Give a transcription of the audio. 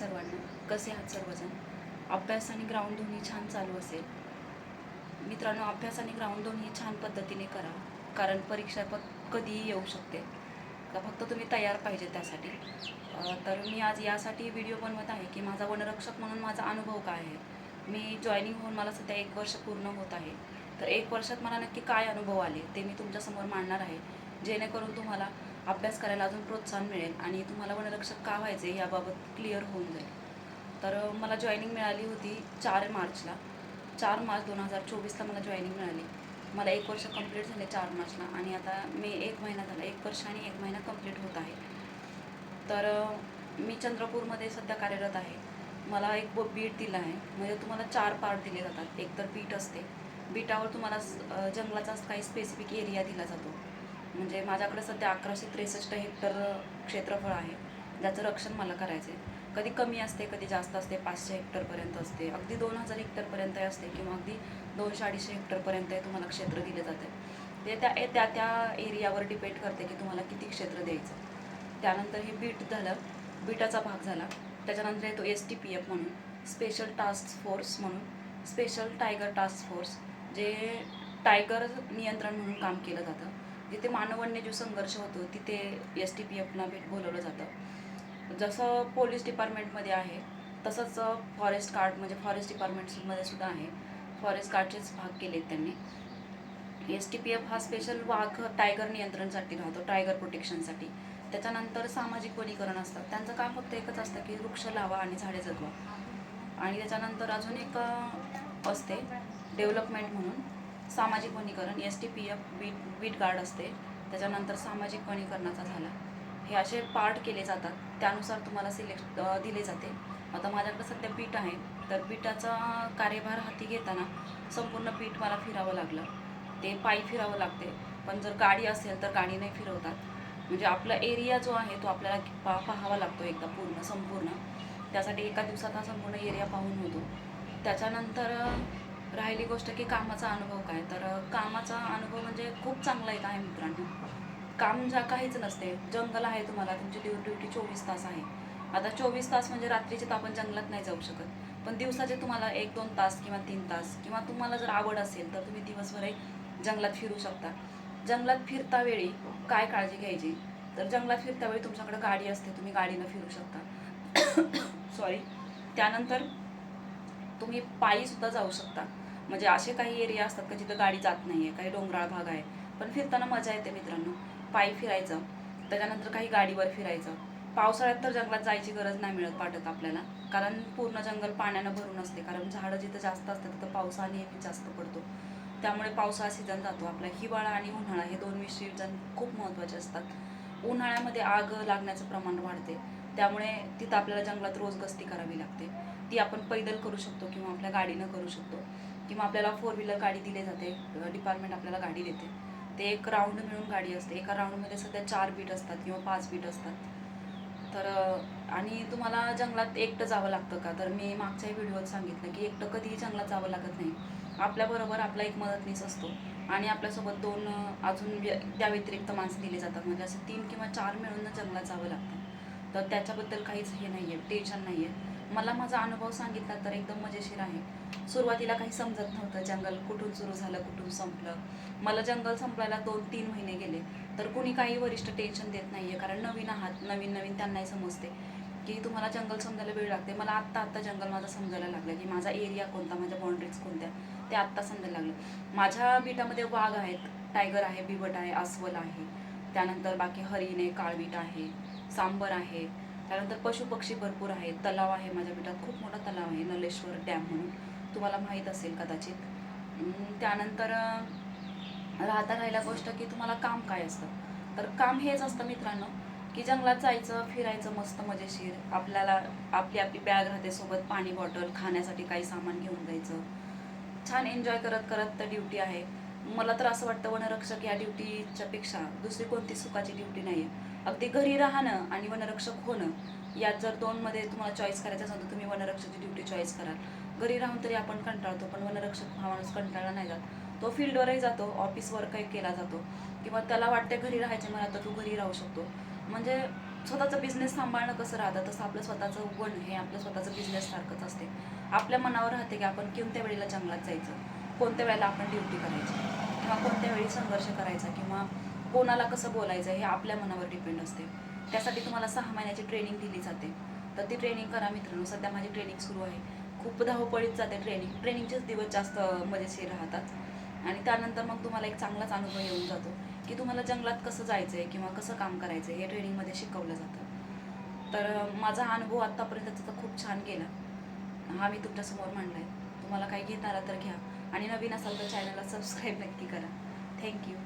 सर्वांना? कसे आहात सर्वजण? अभ्यास आणि ग्राउंड दोन्ही छान चालू असेल. मित्रांनो अभ्यास आणि ग्राउंड दोन्ही छान पद्धतीने करा कारण परीक्षा पण कधीही येऊ शकते. तर फक्त तुम्ही तयार पाहिजे त्यासाठी. तर मी आज यासाठी व्हिडिओ बनवत आहे की माझा वनरक्षक म्हणून माझा अनुभव काय आहे? मी जॉईनिंग होऊन मला सध्या एक वर्ष पूर्ण होत आहे. तर एक वर्षात मला नक्की काय अनुभव आले ते मी तुमच्यासमोर मांडणार आहे. जेणेकरून तुम्हाला अभ्यास करायला अजून प्रोत्साहन मिळेल आणि तुम्हाला वनरक्षक का व्हायचे याबाबत क्लिअर होऊन जाईल. तर मला जॉईनिंग मिळाली होती चार मार्चला. चार मार्च दोन हजार चोवीसला मला जॉईनिंग मिळाली. मला एक वर्ष कंप्लीट झाले चार मार्चला आणि आता मी एक महिना झाला. एक वर्ष आणि एक महिना कंप्लीट होत आहे. तर मी चंद्रपूरमध्ये सध्या कार्यरत आहे. मला एक ब- बीट दिला आहे. म्हणजे तुम्हाला चार पार्ट दिले जातात. एक तर बीट असते. बीटावर तुम्हाला जंगलाचा काही स्पेसिफिक एरिया दिला जातो. म्हणजे माझ्याकडे सध्या अकराशे त्रेसष्ट हेक्टर क्षेत्रफळ आहे. ज्याचं रक्षण मला करायचं आहे कधी कमी असते कधी जास्त असते पाचशे हेक्टरपर्यंत असते. अगदी दोन हजार हेक्टरपर्यंत असते किंवा अगदी दोनशे अडीचशे हेक्टरपर्यंत तुम्हाला क्षेत्र दिले जाते. ते त्या ए- त्या त्या एरियावर डिपेंड करते की तुम्हाला किती क्षेत्र द्यायचं. त्यानंतर हे बीट झालं बीटाचा भाग झाला. त्याच्यानंतर येतो एस टी पी एफ म्हणून स्पेशल टास्क फोर्स म्हणून स्पेशल टायगर टास्क फोर्स जे टायगर नियंत्रण म्हणून काम केलं जातं. जिथे मानवन्य जो संघर्ष होतो तिथे एस टी पी एफना भेट बोलवलं जातं. जसं पोलीस डिपार्टमेंटमध्ये आहे तसंच फॉरेस्ट गार्ड म्हणजे फॉरेस्ट डिपार्टमेंटमध्ये सुद्धा आहे. फॉरेस्ट गार्डचेच भाग केलेत त्यांनी. एस टी पी एफ हा स्पेशल वाघ टायगर नियंत्रणसाठी राहतो टायगर प्रोटेक्शनसाठी त्याच्यानंतर सामाजिक वनीकरण असतात त्यांचं काम फक्त एकच असतं की वृक्ष लावा आणि झाडे जगवा. आणि त्याच्यानंतर अजून एक असते डेव्हलपमेंट म्हणून. सामाजिक वनीकरण S T P F beat beat guard असते. त्याच्यानंतर सामाजिक वनीकरणाचा झाला. हे असे पार्ट केले जातात. त्यानुसार तुम्हाला सिलेक्ट दिले जाते. आता माझ्याकडे सध्या बीट आहे. तर बीटाचा कार्यभार हाती घेताना संपूर्ण बीट मला फिरावं लागलं. ते पायी फिरावं लागते. पण जर गाडी असेल तर गाडी नाही फिरवतात. म्हणजे आपला एरिया जो आहे तो आपल्याला पा पाहावा लागतो एकदा पूर्ण संपूर्ण. त्यासाठी एका दिवसात हा संपूर्ण एरिया पाहून होतो. त्याच्यानंतर राहिली गोष्ट की कामाचा अनुभव काय? तर कामाचा अनुभव म्हणजे खूप चांगला येत आहे मित्रांनो. काम ज्या काहीच नसते. जंगल आहे तुम्हाला तुमची ड्युटी चोवीस तास आहे. आता चोवीस तास म्हणजे रात्रीचे तर आपण जंगलात नाही जाऊ शकत. पण दिवसाचे तुम्हाला एक दोन तास किंवा तीन तास किंवा तुम्हाला जर आवड असेल तर तुम्ही दिवसभरही जंगलात फिरू शकता. जंगलात फिरता वेळी काय काळजी घ्यायची? तर जंगलात फिरता वेळी तुमच्याकडे गाडी असते तुम्ही गाडीनं फिरू शकता. सॉरी त्यानंतर तुम्ही पायी सुद्धा जाऊ शकता. म्हणजे असे काही एरिया असतात का जिथं गाडी जात नाही आहे काही डोंगराळ भाग आहे. पण फिरताना मजा येते मित्रांनो. पायी फिरायचं त्याच्यानंतर काही गाडीवर फिरायचं. पावसाळ्यात तर जंगलात जायची गरज नाही मिळत वाटत आपल्याला. कारण पूर्ण जंगल पाण्यानं भरून असते. कारण झाडं जिथं जास्त असतात तिथं पावसाळा नेहमी जास्त पडतो. त्यामुळे पावसाळा सीझन जातो. आपला हिवाळा आणि उन्हाळा हे दोन सीझन खूप महत्त्वाचे असतात. उन्हाळ्यामध्ये आग लागण्याचं प्रमाण वाढते. त्यामुळे तिथं आपल्याला जंगलात रोज गस्ती करावी लागते. ती आपण पैदल करू शकतो किंवा आपल्या गाडीनं करू शकतो. किंवा आपल्याला फोर व्हीलर गाडी दिली जाते डिपार्टमेंट आपल्याला गाडी देते. ते एक राऊंड मिळून गाडी असते. एका राऊंडमध्ये सध्या चार बीट असतात किंवा पाच बीट असतात. तर आणि तुम्हाला जंगलात एकटं जावं लागतं का? तर मी मागच्याही व्हिडिओत सांगितलं की एकटं कधीही जंगलात जावं लागत नाही. आपल्याबरोबर आपला एक मदतनीस असतो. आणि आपल्यासोबत दोन अजून त्या व्यतिरिक्त माणसं दिली जातात. म्हणजे असं तीन किंवा चार मिळून जंगलात जावं लागतं. तर त्याच्याबद्दल काहीच हे नाही आहे टेन्शन नाही आहे मला माझा अनुभव सांगितला तर एकदम मजेशीर आहे. सुरुवातीला काही समजत नव्हतं जंगल कुठून सुरू झालं कुठून संपलं. मला जंगल संपवायला दोन तीन महिने गेले. तर कुणी काही वरिष्ठ टेन्शन देत नाही आहे कारण नवीन आहात नवीन नवीन त्यांनाही समजते की तुम्हाला जंगल समजायला वेळ लागते. मला आत्ता आत्ता जंगल माझं समजायला लागलं की माझा एरिया कोणता माझ्या बाउंड्रीज कोणत्या ते आत्ता समजायला लागलं. माझ्या बीटामध्ये वाघ आहेत टायगर आहे बिबट आहे अस्वल आहे. त्यानंतर बाकी हरिण आहे काळवीट आहे सांबर आहे. त्यानंतर पशुपक्षी भरपूर आहेत. तलाव आहे माझ्या बेटात. खूप मोठा तलाव आहे नलेश्वर डॅम म्हणून. तुम्हाला माहीत असेल कदाचित. त्यानंतर राहता राहिला गोष्ट की तुम्हाला काम काय असतं? तर काम हेच असतं मित्रांनो की जंगलात जायचं फिरायचं मस्त मजेशीर. आपल्याला आपली आपली बॅग राहते सोबत पाणी बॉटल खाण्यासाठी काही सामान घेऊन जायचं. छान एन्जॉय करत करत तर ड्युटी आहे. मला तर असं वाटतं वनरक्षक या ड्युटीच्या पेक्षा दुसरी कोणती सुखाची ड्युटी नाही आहे अगदी घरी राहणं आणि वनरक्षक होणं यात जर दोनमध्ये तुम्हाला चॉईस करायचं असेल तर तुम्ही वनरक्षकची ड्युटी चॉईस कराल. घरी राहून तरी आपण कंटाळतो पण वनरक्षक हा माणूस कंटाळला नाही जात. तो फील्डवरही जातो ऑफिस वर्कही केला जातो. किंवा त्याला वाटते घरी राहायचे मला तर तू घरी राहू शकतो. म्हणजे स्वतःचं बिझनेस सांभाळणं कसं राहतं? तसं आपलं स्वतःचं वन हे आपलं स्वतःचं बिझनेस सारखंच असते. आपल्या मनावर राहते की आपण कोणत्या वेळेला जंगलात जायचं? कोणत्या वेळेला आपण ड्युटी करायची? किंवा कोणत्या वेळी संघर्ष करायचा? किंवा कोणाला कसं बोलायचं? हे आपल्या मनावर डिपेंड असते. त्यासाठी तुम्हाला सहा महिन्याची ट्रेनिंग दिली जाते. तर ती ट्रेनिंग करा मित्रांनो. सध्या माझी ट्रेनिंग सुरू आहे. खूप धावपळीत जाते ट्रेनिंग ट्रेनिंगचेच दिवस जास्त मजेशीर राहतात. आणि त्यानंतर मग तुम्हाला एक चांगलाच अनुभव येऊन जातो. की तुम्हाला जंगलात कसं जायचं आहे किंवा कसं काम करायचं आहे हे ट्रेनिंगमध्ये शिकवलं जातं. तर माझा अनुभव आत्तापर्यंतचा तर खूप छान गेला. हा मी तुमच्यासमोर मांडला आहे तुम्हाला काही घेत आला तर घ्या. आणि नवीन असाल तर चॅनलला सबस्क्राईब नक्की करा. थँक्यू